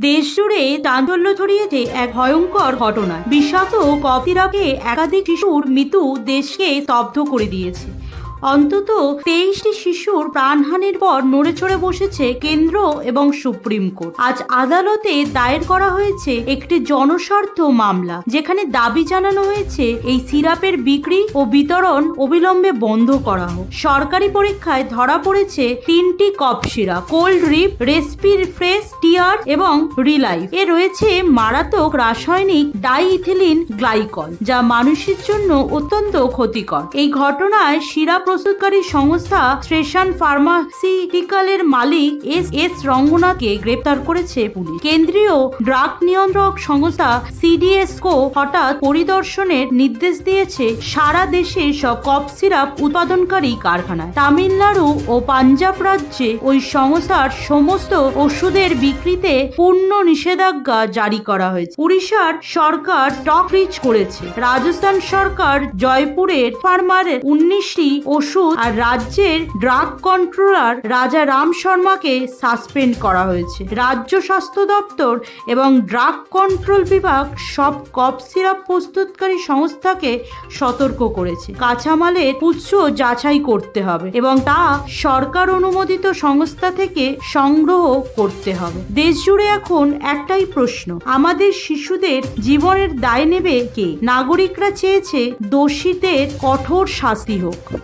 দেশ জুড়ে চাঞ্চল্য ছড়িয়েছে এক ভয়ঙ্কর ঘটনা। বিষাক্ত কপিরাকে একাধিক শিশুর মৃত্যু দেশকে স্তব্ধ করে দিয়েছে। অন্তত তেইশটি শিশুর প্রাণহানির পর নড়ে চড়ে বসেছে কেন্দ্র এবং সুপ্রিম কোর্ট। আজ আদালতে দায়ের করা হয়েছে একটি জনস্বার্থ মামলা, যেখানে দাবি জানানো হয়েছে এই সিরাপের বিক্রি ও বিতরণ অবিলম্বে বন্ধ করা হোক। সরকারি পরীক্ষায় ধরা পড়েছে তিনটি cough syrup, Coldrif, Respifresh, TR এবং রিলাইফ। এ রয়েছে মারাত্মক রাসায়নিক ডাইইথিলিন গ্লাইকল, যা মানুষের জন্য অত্যন্ত ক্ষতিকর। এই ঘটনায় সিরাপ প্রস্তুতকারী সংস্থা স্টেশন ফার্মাসিউটিক্যালের মালিক এস এস রঙ্গনাথকে গ্রেপ্তার করেছে পুলিশ। কেন্দ্রীয় ড্রাগ নিয়ন্ত্রক সংস্থা সিডিএসকো হঠাৎ পরিদর্শনের নির্দেশ দিয়েছে, সারা দেশে সব কফ সিরাপ উৎপাদনকারী কারখানায়। তামিলনাড়ু ও পাঞ্জাব রাজ্যে ওই সংস্থার সমস্ত ওষুধের বিক্রিতে পূর্ণ নিষেধাজ্ঞা জারি করা হয়েছে। উড়িষ্যার সরকার স্টক ফ্রিজ করেছে। রাজস্থান সরকার জয়পুরের ফার্মারের উনিশটি ওষুধ আর রাজ্যের ড্রাগ কন্ট্রোলার রাজা রাম শর্মাকে সাসপেন্ড করা হয়েছে। রাজ্য স্বাস্থ্য দপ্তর এবং ড্রাগ কন্ট্রোল বিভাগ সব কফ সিরাপ প্রস্তুতকারী সংস্থাকে সতর্ক করেছে। কাঁচামালের উৎস যাচাই করতে হবে এবং তা সরকার অনুমোদিত সংস্থা থেকে সংগ্রহ করতে হবে। দেশ জুড়ে এখন একটাই প্রশ্ন, আমাদের শিশুদের জীবনের দায় নেবে কে? নাগরিকরা চেয়েছে দোষীদের কঠোর শাস্তি হোক।